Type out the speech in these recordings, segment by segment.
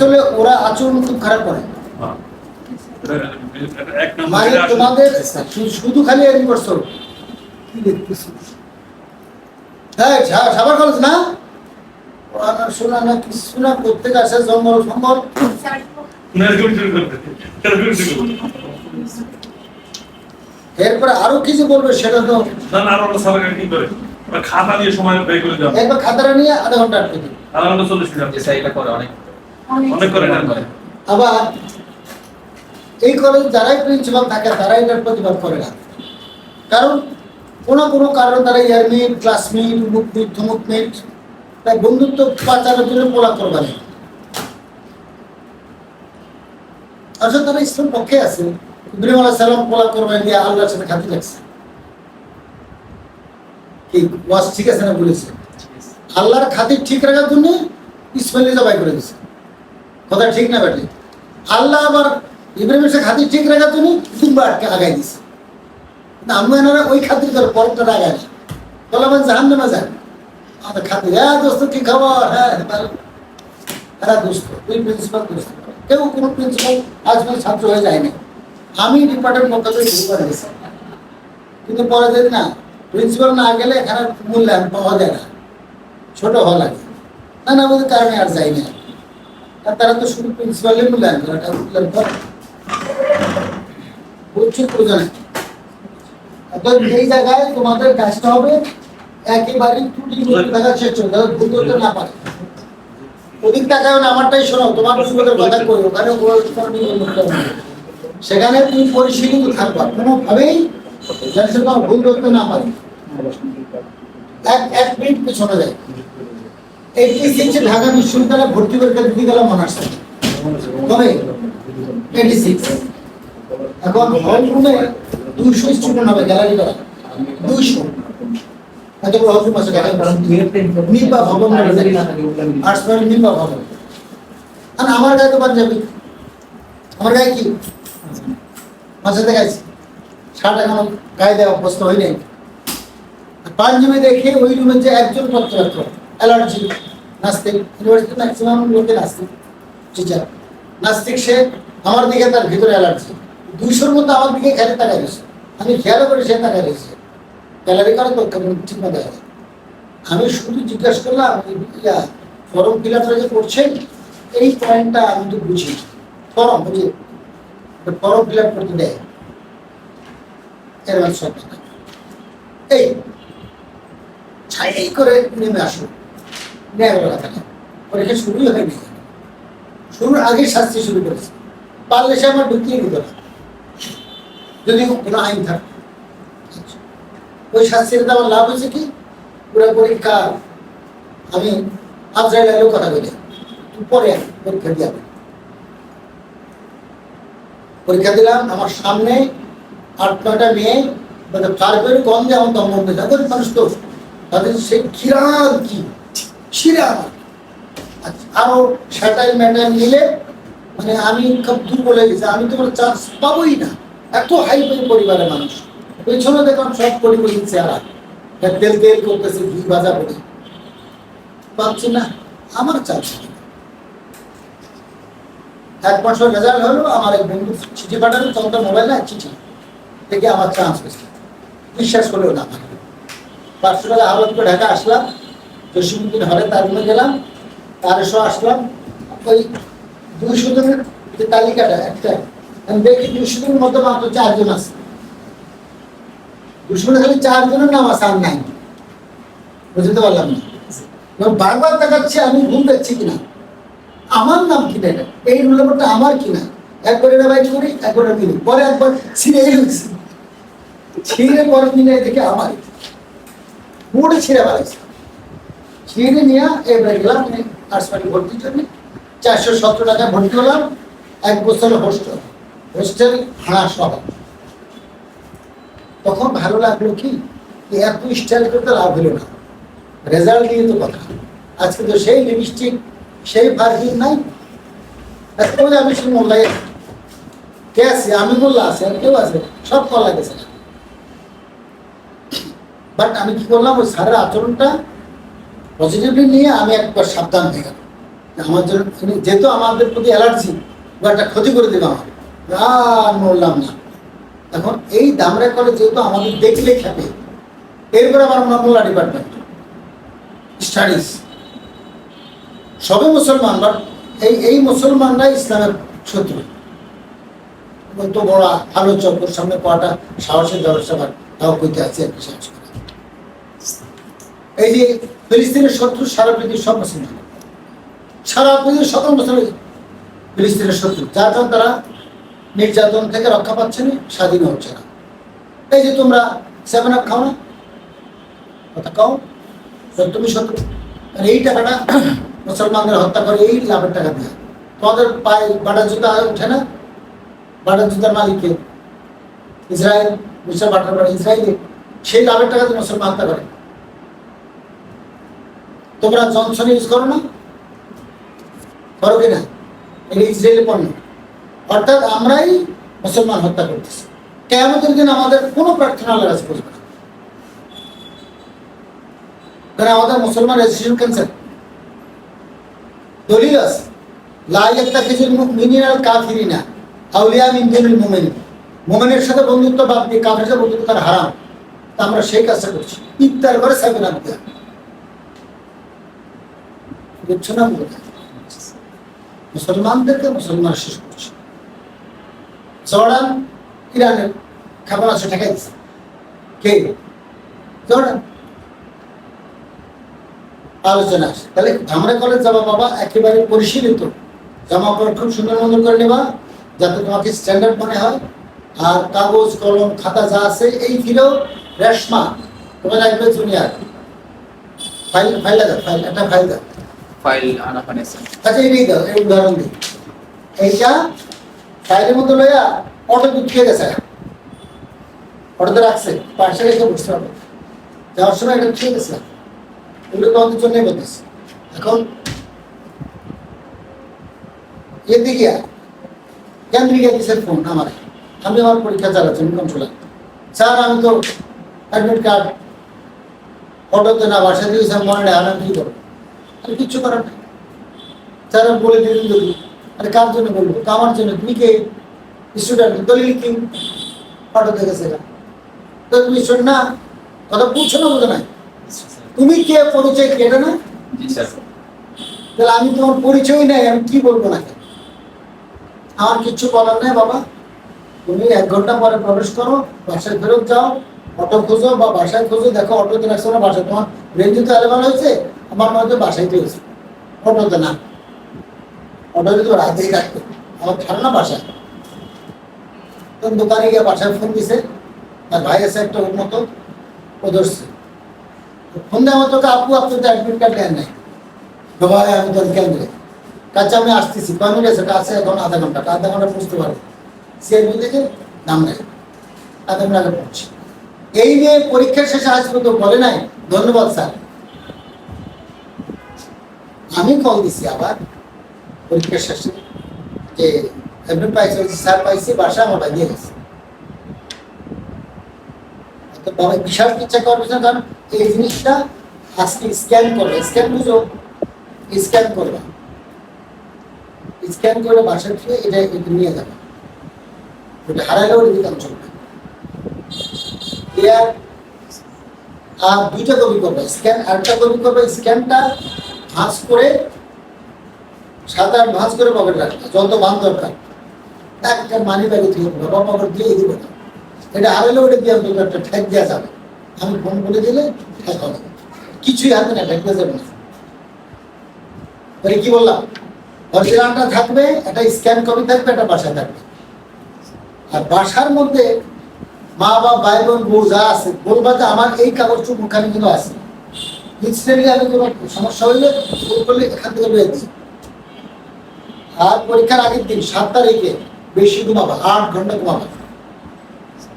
চলে ওরা আচরণ খুব খারাপ করে হ্যাঁ। মানে তোমাদের শুধু খালি এরকম করছ কি দেখতেছো হ্যাঁ সাবার কলেজ না শোনা কিছু আসে জঙ্গল ফঙ্গল। এরপরে আরও কি যে বলবে সেটা তো না, না, আর কি করে? খাতা নিয়ে সময় ব্যয় করে দেওয়া। একবার খাতাটা নিয়ে আধা ঘণ্টা আটকে দিই আধা ঘণ্টা চল্লিশ মিনিট। এটা করে অনেক অনেক আবার এই কলেজ যারাই প্রিন্সিপাল থাকে তারা এটার প্রতিবাদ করে না। কারণ কোনো কোনো কারণে তারা ইয়ারমিট ক্লাসমিট মুখমিট থমুকমিট তাই বন্ধুত্ব বাঁচানোর জন্য পোলা আসলে তারা ইসলাম পক্ষে আছে। ইব্রাহিম আলাহ সালাম পোলা করবেন দিয়ে আল্লাহর সাথে খাতি লাগছে। কি ওয়াজ ঠিক আছে না বলেছে আল্লাহর খাতির ঠিক রাখার জন্য ইসমাইল জবাই করে দিছে কথা ঠিক না বেটে আল্লাহ আবার ইব্রাহিমের সাথে খাতির ঠিক রাখার জন্য দুম্বা আটকে আগাই কিন্তু এনারা ওই খাতির করে পরটা আগায় না বলে, আমার জাহান নামা যান। আমাদের খাতির হ্যাঁ দোস্ত, কি খবর? হ্যাঁ হ্যাঁ দোস্ত তুই প্রিন্সিপাল দোস্ত। কেউ কোনো প্রিন্সিপাল আজ পর্যন্ত ছাত্র হয়ে যায়নি। আমি ডিপার্টমেন্ট থেকে শুরু করে গেছি কিন্তু পরে দেখি না প্রিন্সিপাল না গেলে এখানে মূল্যায়ন পাওয়া যায় না। ছোট হওয়া লাগে। না না, ওদের কারণে আর যাই না আর তারা তো শুধু প্রিন্সিপালের মূল্যায়ন করে এটা মূল্যায়ন করে বুঝছি প্রয়োজন অর্থাৎ এই জায়গায় তোমাদের কাজটা হবে একেবারেই ত্রুটি দেখা শেষ হবে ভুল করতে না পারে ওদিক তাকায় না আমারটাই শোনো তোমার সুযোগের কথা কই ওখানে। সেখানে তুমি পরিশীলিত থাকবা কোনোভাবেই যেন সে তোমার ভুল করতে না পারে এক এক মিনিট পিছনে যায় এইটি সিক্সে ঢাকা বিশ্ববিদ্যালয়ে ভর্তি পরীক্ষা দিতে গেলাম অনার্স কবে এইটি সিক্স এখন হল রুমে দুইশো স্টুডেন্ট হবে গ্যালারি করা। দুইশো। এত বড় হল রুম আছে গ্যালারি করা ভবন আর্টস পয়েন্ট নিপা ভবন। আর আমার গায়ে তো পাঞ্জাবি। আমার গায়ে কি? মাঝে গাইছি। শার্ট এখনও গায়ে দেওয়া অভ্যস্ত হয় নাই পাঞ্জাবি দেখে ওই রুমে যে একজন পত্রার্থ অ্যালার্জি নাস্তিক ইউনিভার্সিটি ম্যাক্সিমাম লোকে নাস্তিক টিচার নাস্তিক সে আমার দিকে তার ভিতরে অ্যালার্জি দুইশোর মধ্যে আমার দিকে খেলে তাকাই রয়েছে। আমি খেয়ালও করে সে তাকাই রয়েছে। গ্যালারি করে তো ঠিক দেখা আমি শুধু জিজ্ঞাসা করলাম ইয়া ফর্ম ফিল আপটা যে করছেন এই পয়েন্টটা আমি তো বুঝি। ফর্ম বুঝি ফর্ম ফিল আপ করতে দেয়। এর মানে সব এই ছাই করে নেমে আসো পরীক্ষা শুরুই হয়নি শুরুর আগে শাস্তি শুরু করেছে। পারলে সে আমার ঢুকিয়ে দিত যদি কোনো আইন। ওই শাস্তির আমার লাভ হয়েছে কি? পুরো পরীক্ষা আমি কথা বলি। পরে পরীক্ষা দিয়ে। পরীক্ষা দিলাম, আমার সামনে আট নয়টা মেয়ে মানে কার্পের গন্ধে আমার দম বন্ধ মানুষ তো তাদের সেই খিরাল কি? ছিরাল আচ্ছা, আরও স্যাটাইল ম্যাটাইল মিলে মানে আমি খুব দুর্বল হয়ে গেছি। আমি তোমার চান্স পাবোই না। এত হাই ফাই পরিবারের মানুষ। পেছনে দেখলাম সব পরিবার চেহারা। তেল তেল করতেছে ঘি ভাজা করে। পাচ্ছি না। আমার চান্স এক বছর রেজাল্ট হলো আমার এক বন্ধু চিঠি পাঠালো তখন মোবাইল না চিঠি। দেখে আমার চান্স হয়েছে। বিশ্বাস করলেও না পাঁচশো টাকা আহ্বান ঢাকা আসলাম। জসীমুদ্দিন হলে তার রুমে গেলাম আসলাম। ওই দুইশো জনের যে তালিকাটা, একটা, আমি দেখি দুইশো জনের মধ্যে মাত্র চারজন আছে। দুশো খালি চারজনের নাম আছে আর নাই। বুঝতে পারলাম না। বারবার দেখাচ্ছে, আমি ভুল দেখছি কিনা? আমার নাম কিনা এটা এই রোল নাম্বারটা আমার কিনা একবার এটা বাইক করি, একবার এটা মিলি পরে একবার ছিঁড়ে ছিঁড়ে পরে মিলে দেখে আমার মোড়ে ছিঁড়ে বেড়াইছে ছিঁড়ে নিয়ে এবারে গেলাম আর্টস পার্টি ভর্তির জন্য চারশো সতেরো টাকা ভর্তি হলাম, এক বছর হোস্টেল। হোস্টেল ভাড়া সহ তখন ভালো লাগল কি? এত স্টাইল করতে লাভ হলো না। রেজাল্ট দিয়ে তো কথা। আজকে তো সেই লিপস্টিক, সেই পারফিউম নাই। আজকে বলে আমি শুনে মোল্লাই কে আছে? আমি মোল্লা আছে, আর কেউ আছে? সব কলা গেছে। বাট আমি কি করলাম, ওই স্যারের আচরণটা পজিটিভলি নিয়ে আমি একবার সাবধান হয়ে গেলাম। আমার জন্য যেহেতু আমাদের প্রতি অ্যালার্জি বা একটা ক্ষতি করে দেবে আমার আর মরলাম না। এখন এই দামরা কলেজ যেহেতু আমাদের দেখলে খেপে, এরপরে আমার মোল্লা ডিপার্টমেন্ট স্টাডিজ সবে মুসলমান বাট এই এই মুসলমানরাই ইসলামের শত্রু। এত বড় আলোচক সামনে পাটা সাহসের বা তাও কইতে আছে আর কি সাহস। করে এই যে ফিলিস্তিনের শত্রু সারা পৃথিবীর সব মুসলমান সারা পৃথিবীর সকল মুসলমান ফিলিস্তিনের শত্রু, যার কারণ তারা নির্যাতন থেকে রক্ষা পাচ্ছে না, স্বাধীন হচ্ছে না। এই যে তোমরা সেভেন আপ খাও না? কথা তুমি শত্রু। এই টাকাটা মুসলমানদের হত্যা করে এই লাভের টাকা দেয়। তোমাদের পায়ে বাটা জুতা ওঠে না? বাটা জুতার মালিককে ইসরায়েল, মিস্টার বাটার বাড়ি ইসরায়েলে সেই লাভের টাকা মুসলমান হত্যা করে। তোমরা জনসন ইউজ করো না। করো কি না? এটা ইসরায়েলি পণ্য। অর্থাৎ আমরাই মুসলমান হত্যা করতেছি। কেমতের দিন আমাদের কোনো প্রার্থনা আল্লাহ কাছে করবে কারণ আমাদের মুসলমান রেজিস্ট্রেশন ক্যান্সেল দলিল আছে। লা ইয়াত্তাখিজুল মুমিনিনাল কাফিরিনা আউলিয়া মিন দুনিল মুমিনিন মুমিনের সাথে বন্ধুত্ব বাদ দিয়ে কাফেরের সাথে বন্ধুত্ব করা হারাম। তা আমরা সেই কাজটা করছি। ইফতার করে আপ না বলতে মুসলমানদেরকে মুসলমান শেষ করছে। জর্ডান ইরানের ক্ষেপণাস্ত্র ঠেকাই দিচ্ছে কে? জর্ডান। আলোচনা আসে। তাহলে আমরা কলেজ যাবা বাবা, একেবারে পরিশীলিত। জামা কাপড় খুব সুন্দর মন্দর করে নেবা, যাতে তোমাকে স্ট্যান্ডার্ড মনে হয়। আর কাগজ, কলম, খাতা যা আছে, এই ফিরেও রেশমা। তোমার লাগবে জুনিয়র ফাইল ফাইল দাও ফাইল একটা ফাইল দাও। ফাইল আনা পানিছে আচ্ছা এই দাও এই উদাহরণ দিই। এইটা ফাইলের মধ্যে লইয়া অটো দুঃখিয়ে গেছে। অটোতে রাখছে পাশে রেখে বুঝতে পারবে যাওয়ার সময় এটা ঠিক গেছে। এগুলো তোমাদের জন্যই বলতেছে। এখন এদিকে আয়। কেন্দ্রিক দিছে ফোন আমার। আমি আমার পরীক্ষা চালাচ্ছি, আমি কন্ট্রোলার স্যার, আমি তো অ্যাডমিট কার্ড অটোতে না বাসা দিয়েছি, মনে নেই আমি কি করব? আমি কিচ্ছু করার নেই। স্যার আমি বলে দিলেন যদি আরে কার জন্য বলব? তো আমার জন্য। তুমি কে? স্টুডেন্ট দলিল কি? অটোতে গেছে এরা। তো তুমি শোন না কথা বুঝছ না বুঝো নাই। তুমি কে? পরিচয় কি? এটা না? তাহলে আমি তোমার পরিচয় নাই আমি কি বলব না আমার কিচ্ছু বলার নেই বাবা। তুমি এক ঘণ্টা পরে প্রবেশ করো বাসায় ফেরত যাও অটো খোঁজো বা বাসায় খোঁজো। দেখো অটোতে রাখছো না বাসায় তোমার রেঞ্জ তো অ্যালেভাল হয়েছে। আমার মনে হয় বাসাইতে হয়েছে অটোতে না অটোতে তো রাতেই রাখতো আমার ছাড়ো না বাসায় দোকানে গিয়ে বাসায় ফোন দিছে। আর ভাই আছে একটা মতো, ও ধরছে। ফোন দেওয়া তোকে আপু, আপনি তো অ্যাডমিট কার্ড দেন নাই। বাবা, আমি তোর কেন্দ্রে কাছে আমি আসতেছি? কয় মিনিট আছে? কাছে এখন আধা ঘণ্টা। আধা ঘণ্টা বুঝতে পারব সিআরবি থেকে নাম নেই। আধা ঘণ্টা আগে পড়ছি এই নিয়ে পরীক্ষার শেষে আজ পর্যন্ত বলে নাই। ধন্যবাদ, স্যার। আমি কল দিছি আবার, পরীক্ষা শেষে, যে অ্যাডমিট পাইছি স্যার পাইছি, বাসা আমার ভাই দিয়ে গেছে বাবা বিশাল ইচ্ছা করবে না কারণ এই জিনিসটা আজকে স্ক্যান করবে। স্ক্যান বুঝো? স্ক্যান করবে। স্ক্যান করে বাসার থেকে এটা এটা নিয়ে যাবে। ওটা হারালেও রিটার্ন চলবে আর দুইটা কপি করবে। স্ক্যান আরেকটা কপি করবে। স্ক্যানটা ভাঁজ করে সাত আট ভাঁজ করে পকেট রাখবে যত বান দরকার। একটা মানি ব্যাগে থেকে বাবা পকেট দিয়ে দিবে না এটা হারালেও ওটা দিয়ে অন্তত একটা ঠেক দেওয়া যাবে? আমি ফোন করে দিলে ঠেক হবে। কিছুই হাতে না ঠেক যাবে না। তাহলে কি বললাম? অরিজিনালটা থাকবে, একটা স্ক্যান কপি থাকবে, একটা বাসায় থাকবে। আর বাসার মধ্যে মা বাবা ভাই বোন বউ যা আছে, বলবা যে আমার এই কাগজটুকু মুখানি কিন্তু আছে। এখান আর পরীক্ষার আগের দিন সাত তারিখে বেশি ঘুমাবা, আট ঘণ্টা ঘুমাবা।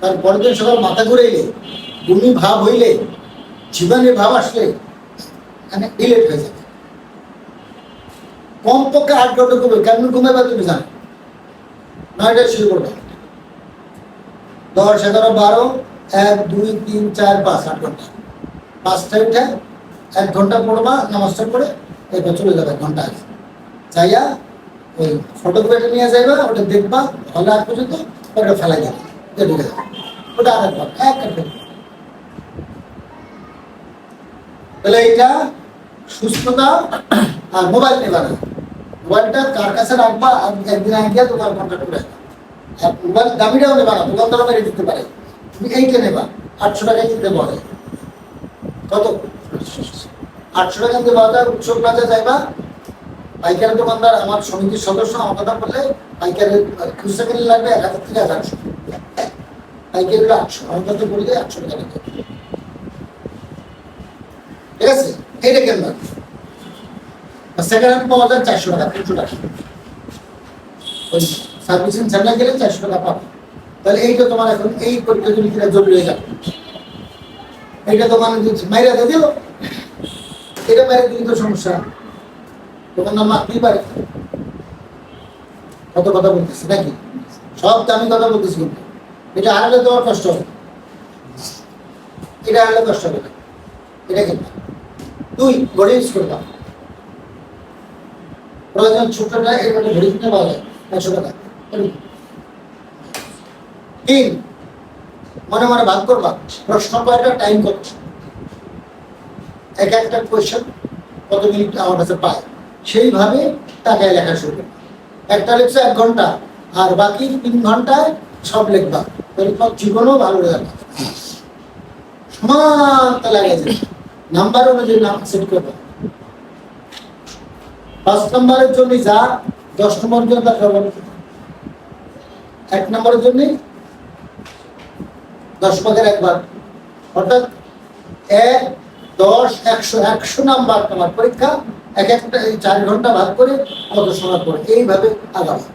তার পরের দিন সকাল মাথা ঘুরে এলে বমি ভাব হইলে জীবনের ভাব আসলে ডিলেট হয়ে যাবে। কমপক্ষে আট ঘণ্টা ঘুমে কেমন ঘুমাবে তুমি জানো? নয়টায় শুরু করবে। দশ, এগারো, বারো, এক, দুই, তিন, চার, পাঁচ, আট ঘণ্টা। পাঁচটা উঠে এক ঘণ্টা পড়বা নামাজটা পড়ে, এরপর চলে যাবে, এক ঘণ্টা আগে। যাইয়া ওই ফটোগ্রাফি নিয়ে যাইবা, ওটা দেখবা ভালো আগ পর্যন্ত ওটা ফেলাই যাবে ঢুকে যাবে। ওটা আর একবার এক তাহলে এটা সুস্থতা আর মোবাইল নেবা না মোবাইলটা কার কাছে রাখবা একদিন আগে দোকান কন্ট্যাক্ট করে। আর মোবাইল দামিটাও নেবা না, দোকানদারও মেরে দিতে পারে। তুমি এইটা নেবা, আটশো টাকায় কিনতে বলে। কত? আটশো টাকা দিয়ে বাজার, উৎসব প্লাজা যাইবা। পাইকারি দোকানদার, আমার সমিতির সদস্য আমার কথা বললে পাইকারি খুচরা কিনলে লাগবে, এক হাজার থেকে এগারোশো পাইকারি আটশো আমার কথা বললে আটশো টাকা ঠিক আছে? এইটা কিনবা সেকেন্ড হ্যান্ড পাওয়া যায় চারশো টাকা, তিনশো টাকা। ওই সার্ভিসিং সেন্টার গেলে চারশো টাকা পাবে। তাহলে এইটা তোমার এখন, এই পরীক্ষা যদি কিনা জরুরি হয়ে যাবে। এইটা তোমার মাইরা দিয়ে দিল এটা তো সমস্যা। তোমার নাম পারে। কত কথা বলতেছি, নাকি? সব কথা বলতেছি কিন্তু। এটা হারালে তোমার কষ্ট হবে। এটা হারালে কষ্ট হবে না। এটা কিনবা দুই ঘড়ি ইউজ করবা প্রয়োজন ছোটটা এখানে ঘড়ি কিনে পাওয়া যায়। একশো টাকা। তিন, মনে মনে ভাগ করবা। প্রশ্ন কয়টা টাইম কত এক একটা কোয়েশ্চেন কত মিনিট আমার কাছে পায়। সেইভাবে টাকায় লেখা শুরু করবা। একটা লিখছে এক ঘণ্টা, আর বাকি তিন ঘন্টায় সব লিখবা। তোমার জীবনও ভালো যাবে সমান নাম্বার অনুযায়ী নাম সেট পাঁচ নম্বরের জন্য যা, দশ নম্বরের জন্য তার ব্যবহার এক নম্বরের জন্য দশ ভাগের একবার অর্থাৎ এক দশ, একশো একশো নাম্বার তোমার পরীক্ষা, এক একটা চার ঘণ্টা ভাগ করে কত সময় পড়ে? এইভাবে আগাবে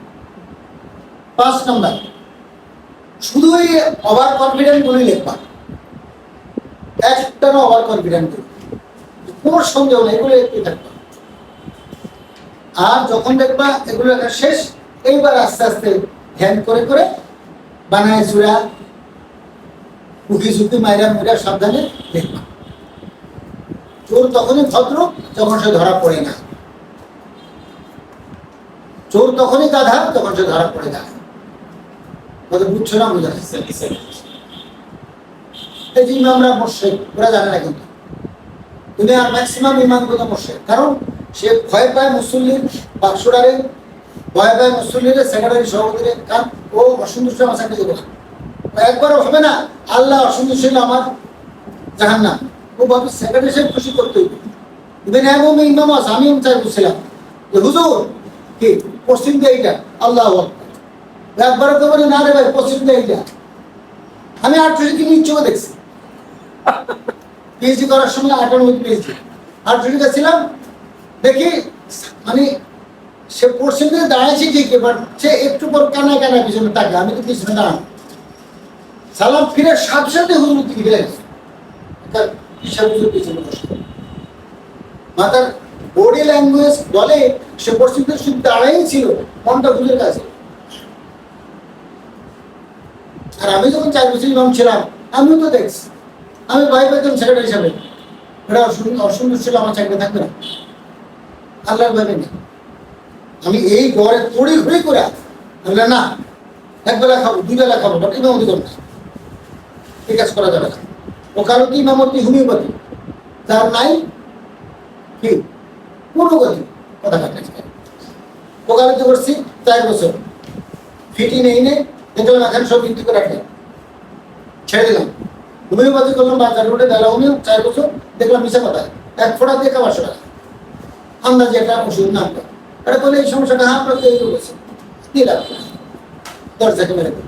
পাঁচ নম্বর শুধু এই ওভার কনফিডেন্ট গুলি লিখবা। একটানা ওভার কনফিডেন্ট কোনো সন্দেহ নেই, এগুলো একটু থাকবে আর যখন দেখবা এগুলো লেখা শেষ, এইবার আস্তে আস্তে ধ্যান করে করে বানায় চূড়া উকি ঝুঁকি মাইরা মুইরা সাবধানে দেখবা চোর তখনই ভদ্র যখন সে ধরা পড়ে না। চোর তখনই গাধা যখন সে ধরা পড়ে না। বুঝছ না বোঝা? এই ওরা জানে না কিন্তু। দুনিয়ার ম্যাক্সিমাম ইমামগুলো মোর্শেক কারণ সে ভয় পায় মুসল্লির বাক্সডারে ভয় পায় মুসল্লির সেক্রেটারি সভাপতির কারণ ও অসন্তুষ্ট আমার চাকরি দেবে একবারও হবে না, আল্লাহ অসন্তুষ্ট আমার জাহান না ও ভাবে সেক্রেটারি খুশি করতে আমি চাই বুঝছিলাম যে হুজুর, কি? পশ্চিম আল্লাহ তো বলি, না রে ভাই, পশ্চিম আমি আটশো তিন ইচ্ছুক দেখছি। পিএইচডি করার সময় আটানব্বই পিএইচডি আটশো ছিলাম দেখি মানে সে পশ্চিম দিকে দাঁড়াইছে ঠিক এবার সে একটু পর কানা কানা পিছনে তাকে আমি তো পিছনে দাঁড়ানো সালাম ফিরে সাথে সাথে হুজুর দিকে হুজুর পিছনে বডি ল্যাঙ্গুয়েজ বলে সে পশ্চিম শুধু দাঁড়াই ছিল, মনটা হুজুরের কাছে আর আমি যখন চার বছর ইমাম ছিলাম, আমিও তো দেখছি। আমি ভাই পেতাম হিসাবে। এটা অসুন্দর ছিল আমার চাকরি থাকবে না। আল্লাহর ভাবে আমি এই ঘরে তড়ি ঘুরি করে আল্লাহ না এক বেলা খাব দুই বেলা খাব বাট ইমামতি করব না এই কাজ করা যাবে না। ওকালতি ইমামতি হোমিওপ্যাথি। যার নাই, কি? কোনো গতি কথা কাটে ওকালতি করছি চার বছর। ফিটি নেই নে দেখলাম এখন সব করে ছেড়ে দিলাম। হোমিওপ্যাথি করলাম বাজার রোডে বেলা হোমিও, চার বছর। দেখলাম মিশা কথা। এক ফোঁটা দিয়ে খাবার টাকা আন্দাজে একটা ওষুধ নামটা এটা বলে এই সমস্যাটা তৈরি করেছে। দিলাম। দরজাকে মেরে দিল।